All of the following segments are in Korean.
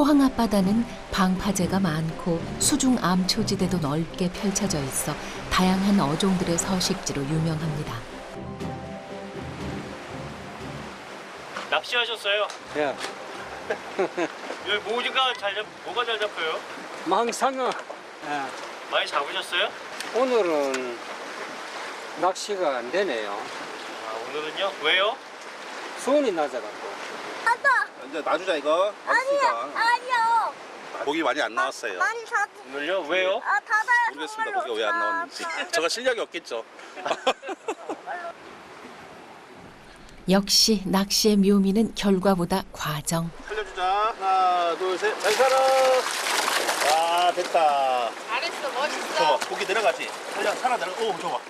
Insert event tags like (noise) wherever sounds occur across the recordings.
포항 앞바다는 방파제가 많고 수중 암초지대도 넓게 펼쳐져 있어 다양한 어종들의 서식지로 유명합니다. 낚시하셨어요? 예, (laughs) 여기 뭐가 잘 잡, 뭐가 잘 잡혀요? 망상어. 예. 많이 잡으셨어요? 오늘은 낚시가 안 되네요. 아, 오늘은요? 왜요? 수온이 낮아갖고. 이제 놔주자 이거. 아니요, 아니요. 고기 많이 안 나왔어요. 많이 사. 오늘요? 왜요? 아, 바다에 모르겠습니다. 고기가 왜 안 나왔는지. 제가 실력이 없겠죠. (laughs) 역시 낚시의 묘미는 결과보다 과정. 살려주자. 하나, 둘, 셋. 잘 살아. 와, 됐다. 잘했어, 멋있어. 좋아. 고기 내려가지. 살려, 살아 내려. 오, 좋아.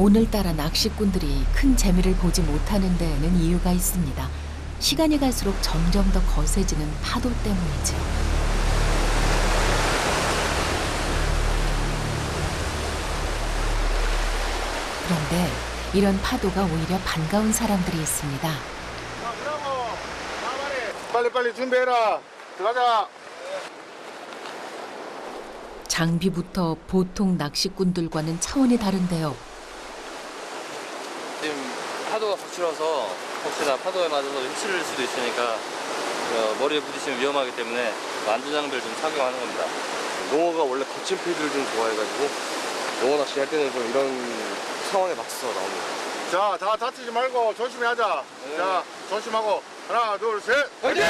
오늘따라 낚시꾼들이 큰 재미를 보지 못하는 데에는 이유가 있습니다. 시간이 갈수록 점점 더 거세지는 파도 때문이죠. 그런데 이런 파도가 오히려 반가운 사람들이 있습니다. 가만히. 빨리 빨리 준비해라. 들어가자. 장비부터 보통 낚시꾼들과는 차원이 다른데요. 파도가 거칠어서 혹시나 파도에 맞아서 휩쓸릴 수도 있으니까 어, 머리에 부딪히면 위험하기 때문에 안전장비를 좀 착용하는 겁니다. 농어가 원래 거친 피드를 좀 좋아해가지고 농어 낚시 할 때는 좀 이런 상황에 맞서 나옵니다. 자, 다 다치지 말고 조심히 하자. 자, 조심하고. 하나, 둘, 셋. 화이팅!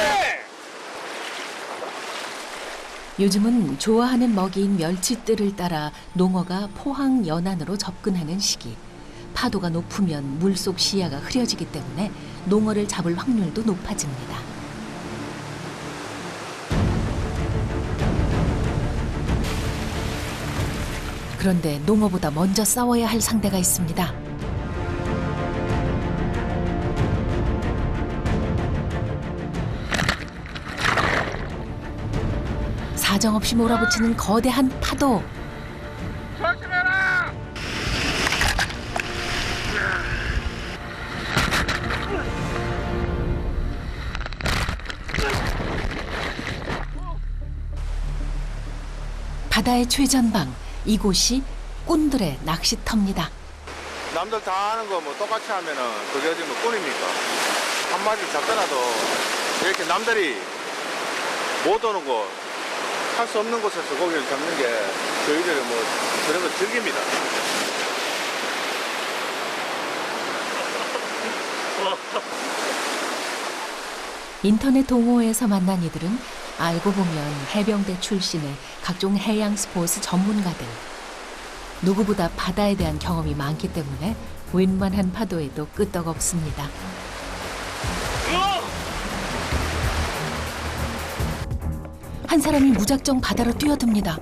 요즘은 좋아하는 먹이인 멸치뜰을 따라 농어가 포항 연안으로 접근하는 시기. 파도가 높으면 물속 시야가 흐려지기 때문에 농어를 잡을 확률도 높아집니다. 그런데 농어보다 먼저 싸워야 할 상대가 있습니다. 사정없이 몰아붙이는 거대한 파도. 바다의 최전방 이곳이 꾼들의 낚시터입니다. 남들 다 하는 거 뭐 똑같이 하면은 그게 어디 뭐 꾼입니까? 한 마리를 잡더라도 이렇게 남들이 못 오는 곳, 할 수 없는 곳에서 고기를 잡는 게 저희들이 뭐 그런 거 즐깁니다. 인터넷 동호회에서 만난 이들은 알고 보면 해병대 출신의 각종 해양 스포츠 전문가들. 누구보다 바다에 대한 경험이 많기 때문에 웬만한 파도에도 끄떡없습니다. 한 사람이 무작정 바다로 뛰어듭니다.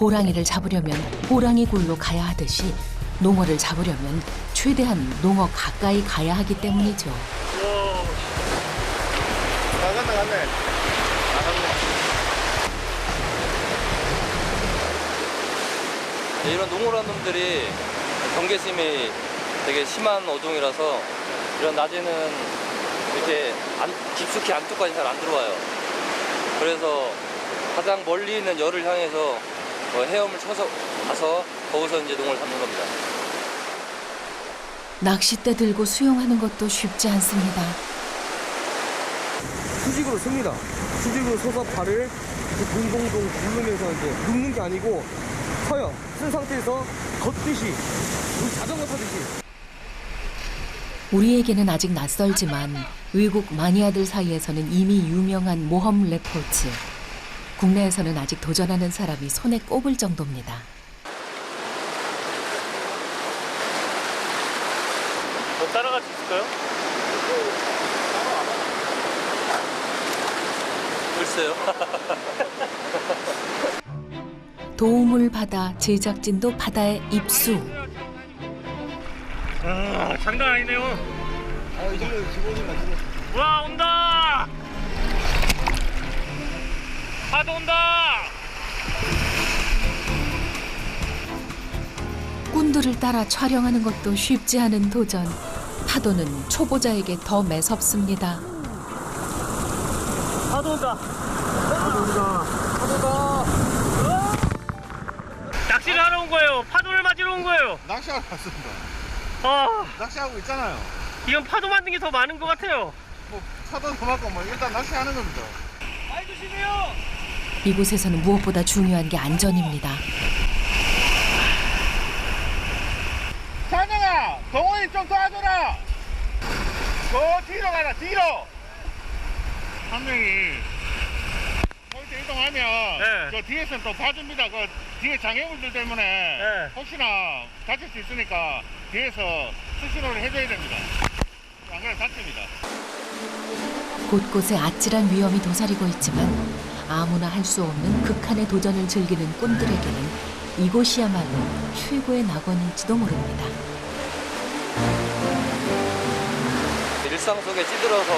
호랑이를 잡으려면 호랑이 굴로 가야 하듯이 농어를 잡으려면 최대한 농어 가까이 가야 하기 때문이죠. 아, 갔다 갔네. 이런 농어란 놈들이 경계심이 되게 심한 어종이라서 이런 낮에는 이렇게 안- 깊숙이 안쪽까지 잘 안 들어와요. 그래서 가장 멀리 있는 열을 향해서 어, 헤엄을 쳐서 가서 거기서 이제 농어를 잡는 겁니다. 낚싯대 들고 수영하는 것도 쉽지 않습니다. 수직으로 섭니다. 수직으로 서서 발을 이렇게 동동동 굴르면서 이제 눕는 게 아니고 서요. 쓴 상태에서 걷듯이 우리 자전거 타듯이 우리에게는 아직 낯설지만 외국 마니아들 사이에서는 이미 유명한 모험 레포츠. 국내에서는 아직 도전하는 사람이 손에 꼽을 정도입니다. 뭐 따라갈 수 있을까요? 글쎄요. (laughs) 도움을 받아 제작진도 바다에 입수. 아, 장난 아니네요. 와, 온다! 파도 온다! 꾼들을 따라 촬영하는 것도 쉽지 않은 도전. 파도는 초보자에게 더 매섭습니다. 파도 온다. 낚시를 하러 온 거예요. 파도를 맞으러 온 거예요. 낚시하러 왔습니다. 아, 낚시하고 있잖아요. 이건 파도 맞는 게 더 많은 것 같아요. 뭐 파도도 맞고 뭐 일단 낚시하는 겁니다. 많이 조심해요. 이곳에서는 무엇보다 중요한 게 안전입니다. 찬영아, 동원이 좀 도와줘라. 저 뒤로 가라, 뒤로. 한 명이 거기서 이동하면 네. 저 뒤에서는 또 봐줍니다. 그 뒤에 장애물들 때문에 네. 혹시나 다칠 수 있으니까 뒤에서 수신호를 해줘야 됩니다. 안 그러면 다칩니다. 곳곳에 아찔한 위험이 도사리고 있지만 아무나 할 수 없는 극한의 도전을 즐기는 꾼들에게는 이곳이야말로 최고의 낙원일지도 모릅니다. 일상 속에 찌들어서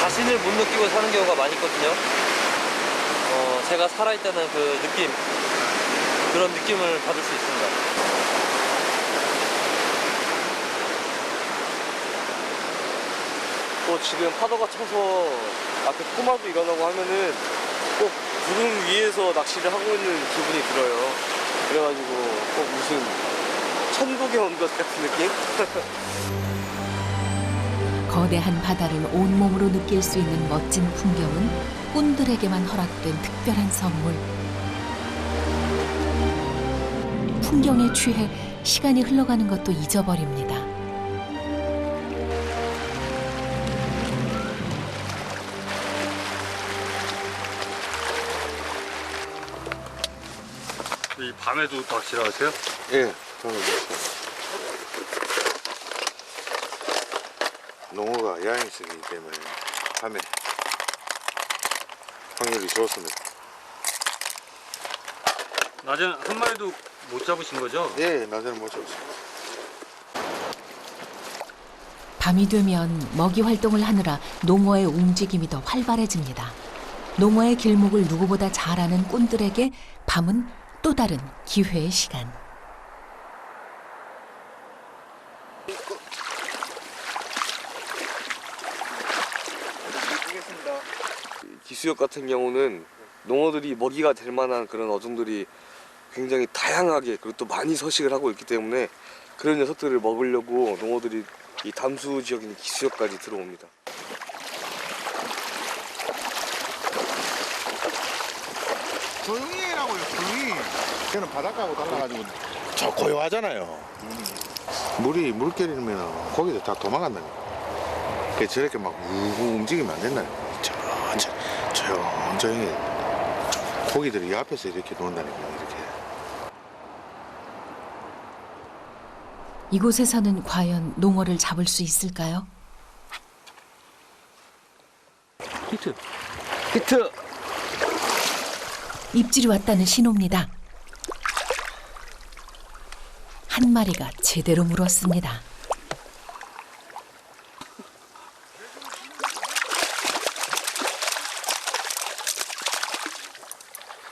자신을 못 느끼고 사는 경우가 많이 있거든요. 어, 제가 살아있다는 그 느낌, 그런 느낌을 받을 수 있습니다. 또 지금 파도가 쳐서 앞에 포마도 일어나고 하면은 꼭 구름 위에서 낚시를 하고 있는 기분이 들어요. 그래가지고 꼭 무슨 천국에 온 것 같은 느낌? (laughs) 거대한 바다를 온몸으로 느낄 수 있는 멋진 풍경은 꾼들에게만 허락된 특별한 선물. 풍경에 취해 시간이 흘러가는 것도 잊어버립니다. 이 밤에도 낚시를 하세요? 예, 저는. 농어가 야행성이기 때문에 밤에 확률이 좋습니다. 낮엔 한 마리도 못 잡으신 거죠? 예, 낮에는 못 잡습니다. 밤이 되면 먹이 활동을 하느라 농어의 움직임이 더 활발해집니다. 농어의 길목을 누구보다 잘 아는 꾼들에게 밤은 또 다른 기회의 시간. 기수역 같은 경우는 농어들이 먹이가 될 만한 그런 어종들이 굉장히 다양하게 그리고 또 많이 서식을 하고 있기 때문에 그런 녀석들을 먹으려고 농어들이 이 담수 지역인 기수역까지 들어옵니다. 조용히 해라고요, 조용히. 걔는 바닷가하고 달라가지고 저 고요하잖아요. 물이 물결이면 고기들 다 도망간다니까. 그 저렇게 막 우우 움직이면 안 된다니까. 천천히, 조용조용히. 고기들이 이 앞에서 이렇게 노는다니까, 이렇게. 이곳에서는 과연 농어를 잡을 수 있을까요? 히트! 히트! 입질이 왔다는 신호입니다. 한 마리가 제대로 물었습니다.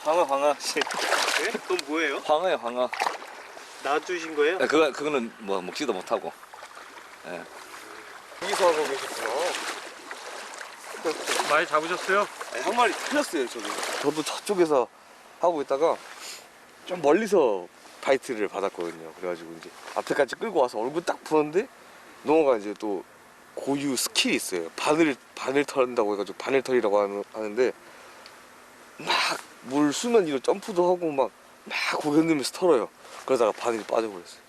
방어 방어. 네? 그건 뭐예요? 방어야 방어. 놔두신 거예요? 그거, 그거는 뭐 먹지도 못하고. 여기서 하고 계셨구나. 많이 잡으셨어요? 아니, 한 마리 틀렸어요 저도 저도 저쪽에서 하고 있다가 좀 멀리서 바이트를 받았거든요. 그래가지고 이제 앞에까지 끌고 와서 얼굴 딱 보는데 농어가 이제 또 고유 스킬이 있어요. 바늘 바늘 턴다고 해가지고 바늘 털이라고 하는, 하는데 막 물 수면 위로 점프도 하고 막 막 고개 흔들면서 털어요 그러다가 바늘이 빠져버렸어요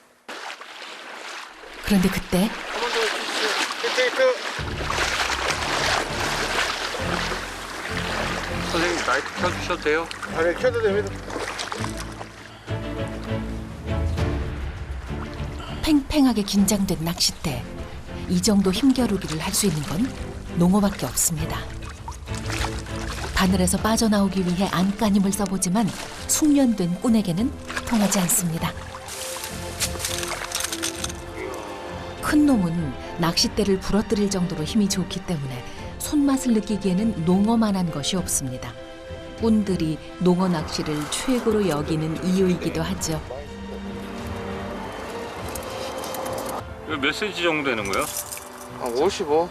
그런데 그때. 선생님 라이트 켜주셔도 돼요? 아니, 켜도 됩니다. 팽팽하게 긴장된 낚싯대. 이 정도 힘겨루기를 할 수 있는 건 농어밖에 없습니다. 바늘에서 빠져나오기 위해 안간힘을 써보지만 숙련된 꾼에게는 통하지 않습니다. 큰 놈은 낚싯대를 부러뜨릴 정도로 힘이 좋기 때문에 손맛을 느끼기에는 농어만한 것이 없습니다. 꾼들이 농어 낚시를 최고로 여기는 이유이기도 하죠. 몇 cm 정도 되는 거예요? 아, 55.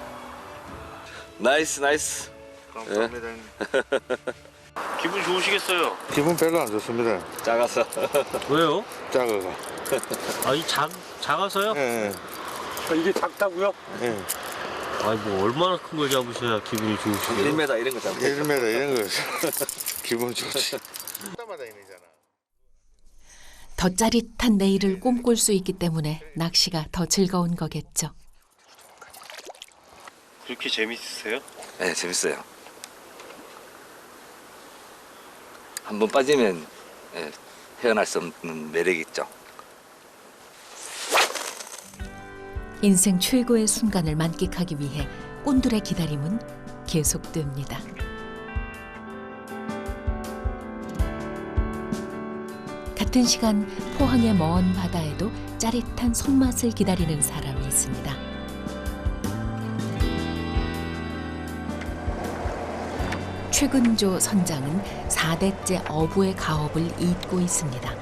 나이스 나이스 감사합니다. (laughs) 기분 좋으시겠어요? 기분 별로 안 좋습니다. 작아서. 왜요? 작아가. 아이 작 작아서요? 예, 이게 작다고요? 예. 아이 뭐 얼마나 큰 걸 잡으셔야 기분이 좋으시게요? 1m 이런 거 잡고. 1m 이런 거 (laughs) 기분 좋지. 더 짜릿한 내일을 꿈꿀 수 있기 때문에 낚시가 더 즐거운 거겠죠. 그렇게 재밌으세요? 네, 재밌어요. 한번 빠지면 예, 헤어날 수 없는 매력이 있죠. 인생 최고의 순간을 만끽하기 위해 꼰들의 기다림은 계속됩니다. 같은 시간 포항의 먼 바다에도 짜릿한 손맛을 기다리는 사람이 있습니다. 최근조 선장은 4대째 어부의 가업을 잇고 있습니다.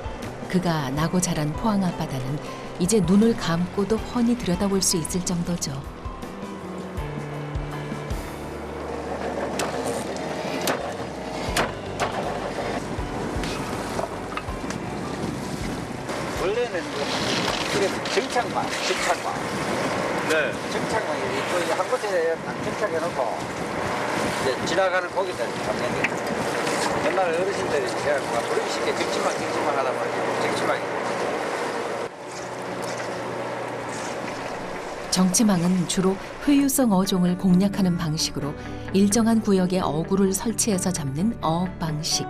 그가 나고 자란 포항 앞바다는 이제 눈을 감고도 훤히 들여다볼 수 있을 정도죠. 곳에 딱 정착해놓고 이제 지나가는 고기들 잡는 게 옛날 어르신들이 제가 막 부르기 쉽게 정치망, 정치망 하다 보니까 정치망이 정치망은 주로 회유성 어종을 공략하는 방식으로 일정한 구역에 어구를 설치해서 잡는 어업 방식.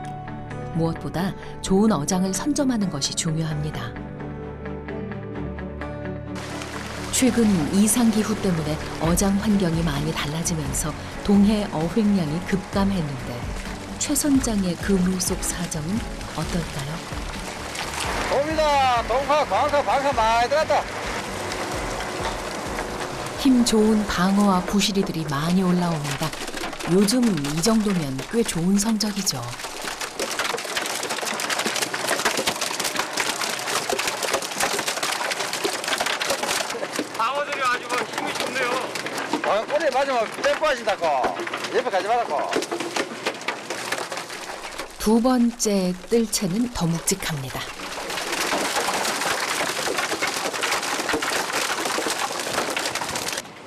무엇보다 좋은 어장을 선점하는 것이 중요합니다. 최근 이상 기후 때문에 어장 환경이 많이 달라지면서 동해 어획량이 급감했는데 최 선장의 그물 속 사정은 어떨까요? 옵니다. 동파, 광사, 방사 많이 들어갔다. 힘 좋은 방어와 부시리들이 많이 올라옵니다. 요즘 이 정도면 꽤 좋은 성적이죠. 방어들이 아주 막 힘이 좋네요. 맞으면 뺄 빠진다고. 옆에 가지 말라고. 두 번째 뜰채는 더 묵직합니다.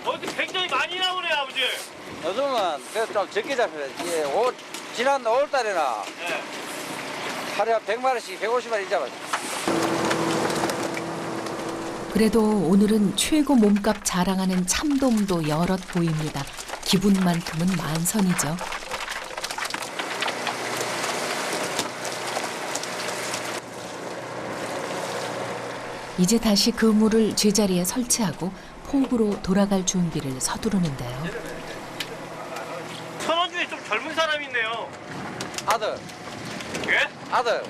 어디 굉장히 많이 나오네 아버지. 요즘은 그래도 좀 적게 잡혀요. 올, 지난 5월 달에나 네. 하루에 한 100마리씩, 150마리 잡았어. 그래도 오늘은 최고 몸값 자랑하는 참돔도 여럿 보입니다. 기분만큼은 만선이죠. 이제 다시 그물을 제자리에 설치하고 폭으로 돌아갈 준비를 서두르는데요. 천원 중에 좀 젊은 사람이 있네요. 아들, 예? 아들.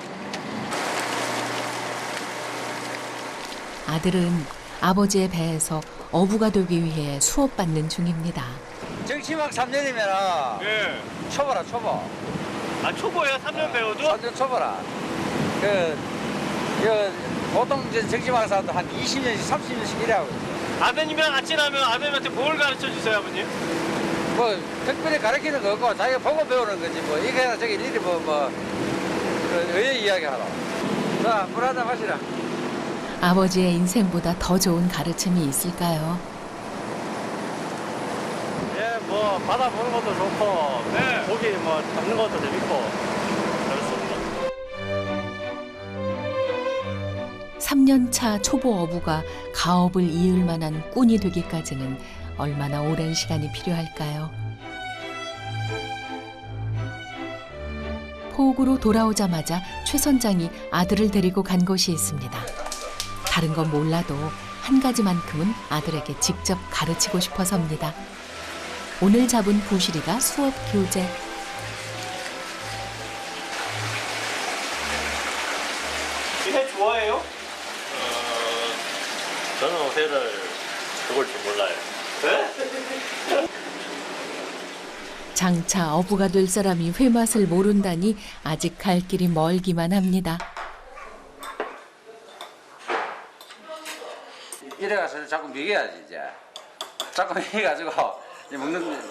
아들은 아버지의 배에서 어부가 되기 위해 수업받는 중입니다. 정치막 3년이면 예. 초보라, 초보. 아 초보예요? 3년 배워도? 3년 초보라. 그, 그, 보통 이제 정치막 사람도 한 20년씩, 30년씩 일하고 있어. 아드님이랑 같이 나면 아드님한테 뭘 가르쳐 주세요 아버님? 뭐, 특별히 가르치는 거 없고, 자기가 보고 배우는 거지. 뭐, 이게 저기 일일이 뭐, 뭐, 그 의의 이야기 하러. 자, 물 한잔 마시라. 아버지의 인생보다 더 좋은 가르침이 있을까요? 예, 뭐 바다 보는 것도 좋고, 네. 고기 뭐 잡는 것도 재밌고 그렇습니다. 3년차 초보 어부가 가업을 이을 만한 꾼이 되기까지는 얼마나 오랜 시간이 필요할까요? 포옥으로 돌아오자마자 최 선장이 아들을 데리고 간 곳이 있습니다. 다른 건 몰라도 한 가지만큼은 아들에게 직접 가르치고 싶어서입니다. 오늘 잡은 부시리가 수업 교재. 회 좋아해요? 저는 회를 먹을 줄 몰라요. 네? 장차 어부가 될 사람이 회 맛을 모른다니 아직 갈 길이 멀기만 합니다. 이래 가서 자꾸 먹여야지, 이제. 자꾸 먹여가지고, 이제 먹는,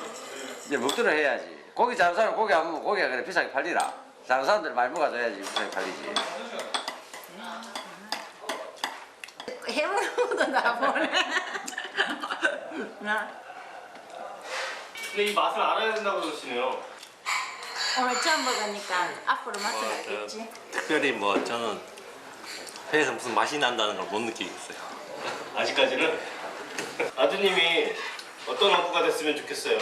이제 먹도록 해야지. 고기 잡는 사람 고기 안 먹으면 고기가 그래 비싸게 팔리라. 잡는 사람들 많이 먹어줘야지 비싸게 팔리지. 해먹는 것도 나 보네. 나 근데 이 맛을 알아야 된다고 그러시네요. 오늘 처음 먹으니까 앞으로 맛을 어, 알겠지. 특별히 뭐 저는 회에서 무슨 맛이 난다는 걸 못 느끼겠어요. 아직까지는 아드님이 어떤 어부가 됐으면 좋겠어요.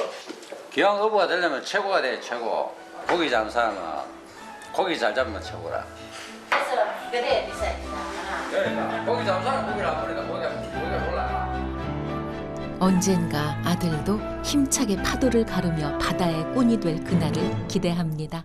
기왕 어부가 되려면 최고가 돼 최고. 고기 잡는 사람은 고기 잘 잡으면 최고라. 그래서 그래 비싸니까. 그러니까 고기 잡는 사람 고기를 안 먹으니까 고기가 고기가 몰라. 언젠가 아들도 힘차게 파도를 가르며 바다의 꾼이 될 그날을 기대합니다.